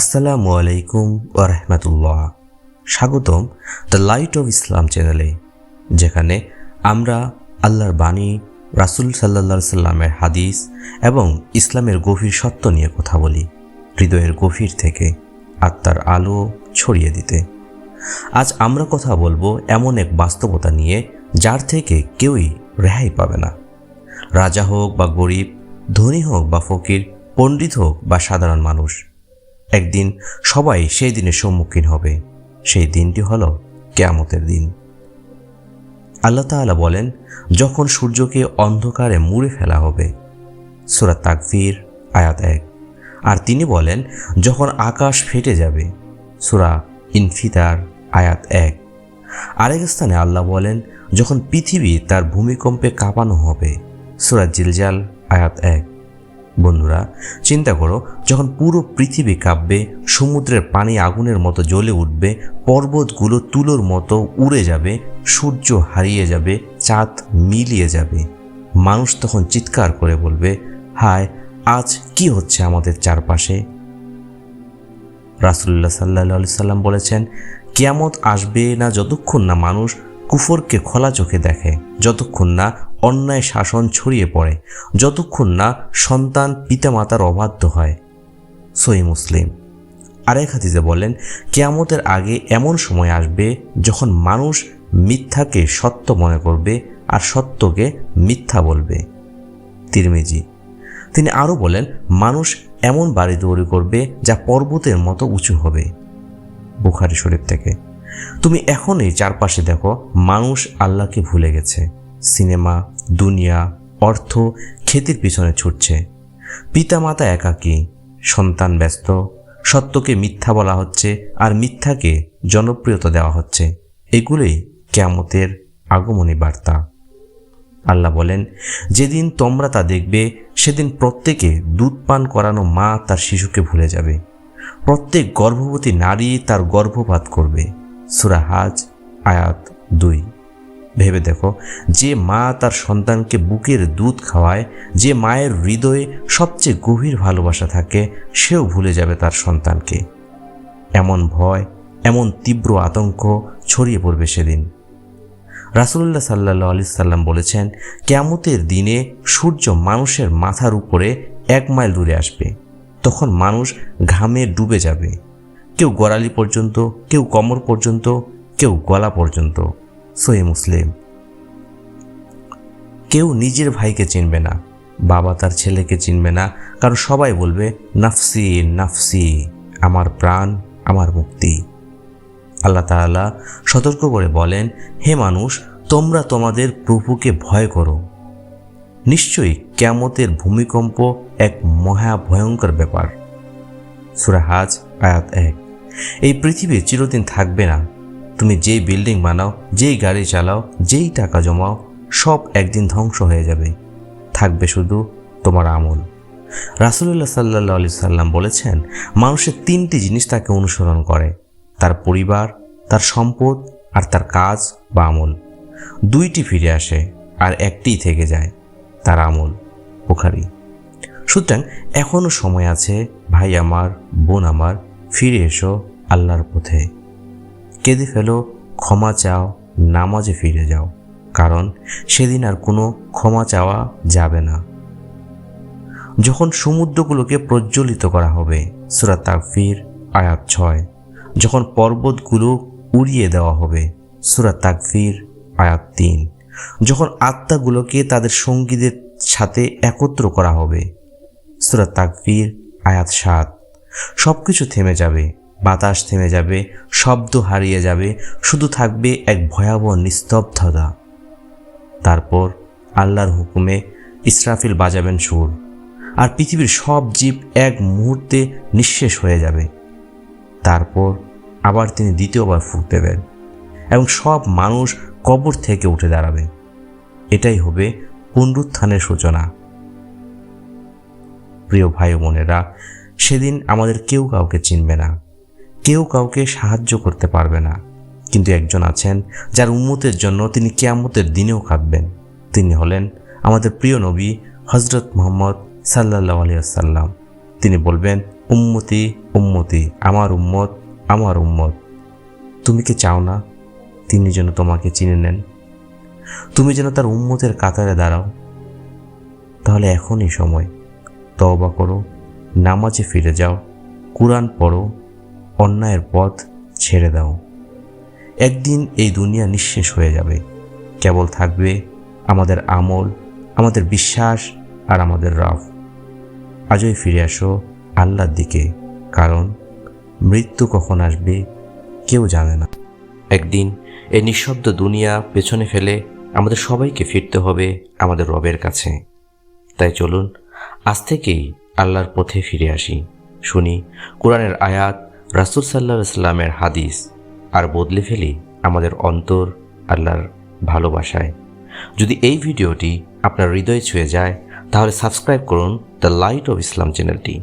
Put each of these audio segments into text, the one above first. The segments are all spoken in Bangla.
আসসালামু আলাইকুম ওরহমতুল্লাহ স্বাগতম দ্য লাইট অফ ইসলাম চ্যানেলে, যেখানে আমরা আল্লাহর বাণী, রাসুল সাল্লা সাল্লামের হাদিস এবং ইসলামের গভীর সত্য নিয়ে কথা বলি, হৃদয়ের গভীর থেকে আত্মার আলো ছড়িয়ে দিতে। আজ আমরা কথা বলব এমন এক বাস্তবতা নিয়ে, যার থেকে কেউই রেহাই পাবে না। রাজা হোক বা গরিব, ধনী হোক বা ফকির, পণ্ডিত হোক বা সাধারণ মানুষ একদিন সবাই সেই দিনের সম্মুখীন হবে। সেই দিনটি হল কেয়ামতের দিন। আল্লাহ তাআলা বলেন, যখন সূর্যকে অন্ধকারে মুড়ে ফেলা হবে, সুরা তাকফির আয়াত এক। আর তিনি বলেন, যখন আকাশ ফেটে যাবে, সুরা ইনফিতার, আয়াত এক। আরেক স্থানে আল্লাহ বলেন, যখন পৃথিবী তার ভূমিকম্পে কাঁপানো হবে, সুরা জিলজাল, আয়াত এক। বন্ধুরা, চিন্তা করো, যখন পুরো পৃথিবী কাঁপবে, সমুদ্রের পানি আগুনের মতো জ্বলে উঠবে, পর্বতগুলো তুলোর মতো উড়ে যাবে, সূর্য হারিয়ে যাবে, চাঁদ মিলিয়ে যাবে। মানুষ তখন চিৎকার করে বলবে, হায়, আজ কি হচ্ছে আমাদের চারপাশে? রাসুল্লাহ সাল্লাহ সাল্লাম বলেছেন, কেয়ামত আসবে না যতক্ষণ না মানুষ কুফরকে খোলা চোখে দেখে, যতক্ষণ না অন্যায় শাসন ছড়িয়ে পড়ে, যতক্ষণ না সন্তান পিতামাতার অবাধ্য হয়। সই মুসলিম। আরেক হাতিতে বলেন, কেয়ামতের আগে এমন সময় আসবে যখন মানুষ মিথ্যাকে সত্য মনে করবে আর সত্যকে মিথ্যা বলবে। তিরমিজি। তিনি আরও বলেন, মানুষ এমন বাড়ি তৈরি করবে যা পর্বতের মতো উঁচু হবে। বুখারি শরীফ থেকে। তুমি এখনই চারপাশে দেখো, মানুষ আল্লাহকে ভুলে গেছে। সিনেমা, দুনিয়া, অর্থ খ্যাতির পিছনে ছুটছে। পিতামাতা একাকী, সন্তান ব্যস্ত, সত্যকে মিথ্যা বলা হচ্ছে আর মিথ্যাকে জনপ্রিয়তা দেওয়া হচ্ছে। এগুলোই কেয়ামতের আগমনী বার্তা। আল্লাহ বলেন, যেদিন তোমরা তা দেখবে, সেদিন প্রত্যেকে দুধ পান করানো মা তার শিশুকে ভুলে যাবে। প্রত্যেক গর্ভবতী নারী তার গর্ভপাত করবে। সুরা হাজ, আয়াত দুই। ভেবে দেখো, যে মা তার সন্তানকে বুকের দুধ খাওয়ায়, যে মায়ের হৃদয়ে সবচেয়ে গভীর ভালোবাসা থাকে, সেও ভুলে যাবে তার সন্তানকে। এমন ভয়, এমন তীব্র আতঙ্ক ছড়িয়ে পড়বে সেদিন। রাসুল্লাহ সাল্লাহ আলি সাল্লাম বলেছেন, কেয়ামতের দিনে সূর্য মানুষের মাথার উপরে এক মাইল দূরে আসবে। তখন মানুষ ঘামে ডুবে যাবে। কেউ গড়ালি পর্যন্ত, কেউ কমর পর্যন্ত, কেউ গলা পর্যন্ত। সহি মুসলিম। কেউ নিজের ভাইকে চিনবে না, বাবা তার ছেলেকে চিনবে না, কারণ সবাই বলবে, নাফসি নাফসি, আমার প্রাণ, আমার মুক্তি। আল্লাহ তাআলা সতর্ক করে বলেন, হে মানুষ, তোমরা তোমাদের প্রভুকে ভয় করো। নিশ্চয়ই ক্যামতের ভূমিকম্প এক মহা ভয়ঙ্কর ব্যাপার সুরাহাজ আয়াত এক। এই পৃথিবী চিরদিন থাকবে না। তুমি যেই বিল্ডিং বানাও, যেই গাড়ি চালাও, যেই টাকা জমাও, সব একদিন ধ্বংস হয়ে যাবে। থাকবে শুধু তোমার আমল। রাসুলুল্লাহ সাল্লাহ আলি সাল্লাম বলেছেন, মানুষের তিনটি জিনিস তাকে অনুসরণ করে, তার পরিবার, তার সম্পদ আর তার কাজ বা আমল। দুইটি ফিরে আসে আর একটিই থেকে যায়, তার আমল। বুখারি। সুতরাং এখনও সময় আছে, ভাই আমার, বোন আমার ফিরে এসো আল্লাহর পথে। কেঁদে ফেলো, ক্ষমা চাও, নামাজে ফিরে যাও, কারণ সেদিন আর কোনো ক্ষমা চাওয়া যাবে না। যখন সমুদ্রগুলোকে প্রজ্বলিত করা হবে, সুরা তাকফির আয়াত ছয়, যখন পর্বতগুলো উড়িয়ে দেওয়া হবে, সুরা তাকফির আয়াত তিন, যখন আত্মাগুলোকে তাদের সঙ্গীদের সাথে একত্র করা হবে, সুরা তাকফির আয়াত সাত সব কিছু থেমে যাবে, বাতাস থেমে যাবে, শব্দ হারিয়ে যাবে, শুধু থাকবে এক ভয়াবহ নিস্তব্ধতা। তারপর আল্লাহর হুকুমে ইসরাফিল বাজাবেন সুর আর পৃথিবীর সব জীব এক মুহূর্তে নিঃশেষ হয়ে যাবে। তারপর আবার তিনি দ্বিতীয়বার ফুক দেবেন এবং সব মানুষ কবর থেকে উঠে দাঁড়াবে। এটাই হবে পুনরুত্থানের সূচনা। প্রিয় ভাই বোনেরা সেদিন আমাদের কেউ কাউকে চিনবে না। কেউ কাউকে সাহায্য করতে পারবে না। কিন্তু একজন আছেন যার উম্মতের জন্য তিনি কেয়ামতের দিনেও কাঁদবেন তিনি হলেন আমাদের প্রিয় নবী হজরত মোহাম্মদ সাল্লাহ আলিয়াল্লাম তিনি বলবেন, উম্মতি উম্মতি, আমার উম্মত আমার উম্মত। তুমি কি চাও না তিনি যেন তোমাকে চিনে নেন? তুমি যেন তার উম্মতের কাতারে দাঁড়াও। তাহলে এখনই সময়। তওবা করো নামাজে ফিরে যাও, কোরআন পড়ো, অন্যায়ের পথ ছেড়ে দাও। একদিন এই দুনিয়া নিঃশেষ হয়ে যাবে। কেবল থাকবে আমাদের আমল, আমাদের বিশ্বাস আর আমাদের রব। আজই ফিরে আসো আল্লাহর দিকে, কারণ মৃত্যু কখন আসবে কেউ জানে না। একদিন এই নিঃশব্দ দুনিয়া পেছনে ফেলে আমাদের সবাইকে ফিরতে হবে আমাদের রবের কাছে। তাই চলুন আজ থেকেই আল্লাহর পথে ফিরে আসি। শুনি কোরআনের আয়াত, রাসুল সাল্লাহ ইসলামের হাদিস, আর বদলে ফেলি আমাদের অন্তর আল্লাহর ভালোবাসায়। যদি এই ভিডিওটি আপনার হৃদয়ে ছুঁয়ে যায়, তাহলে সাবস্ক্রাইব করুন দ্য লাইট অফ ইসলাম চ্যানেলটি,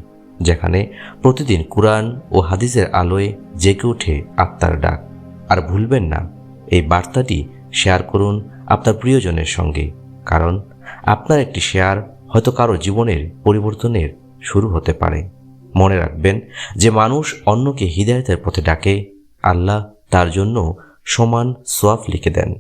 যেখানে প্রতিদিন কোরআন ও হাদিসের আলোয় জেগে ওঠে আত্মার ডাক। আর ভুলবেন না, এই বার্তাটি শেয়ার করুন আপনার প্রিয়জনের সঙ্গে, কারণ আপনার একটি শেয়ার হয়তো কারও জীবনের পরিবর্তনের শুরু হতে পারে। মনে রাখবেন যে মানুষ অন্যকে হৃদায়তের পথে ডাকে, আল্লাহ তার জন্য সমান সোয়াফ লিখে দেন।